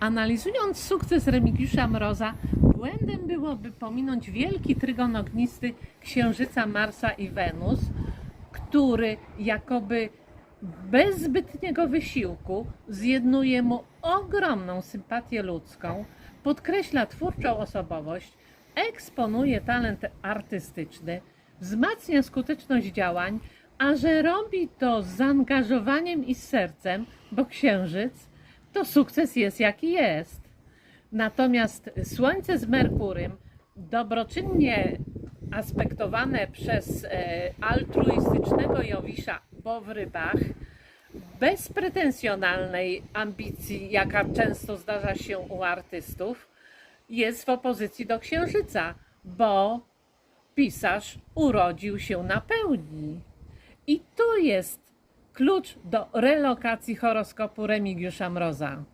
Analizując sukces Remigiusza Mroza, błędem byłoby pominąć wielki trygon ognisty Księżyca, Marsa i Wenus, który jakoby bez zbytniego wysiłku zjednuje mu ogromną sympatię ludzką, podkreśla twórczą osobowość, eksponuje talent artystyczny, wzmacnia skuteczność działań, a że robi to z zaangażowaniem i z sercem, bo księżyc to sukces jest jaki jest. Natomiast Słońce z Merkurym, dobroczynnie aspektowane przez e, altruistycznego Jowisza, bo w rybach, bez pretensjonalnej ambicji, jaka często zdarza się u artystów, jest w opozycji do Księżyca, bo pisarz urodził się na pełni. I tu jest klucz do relokacji horoskopu Remigiusza Mroza.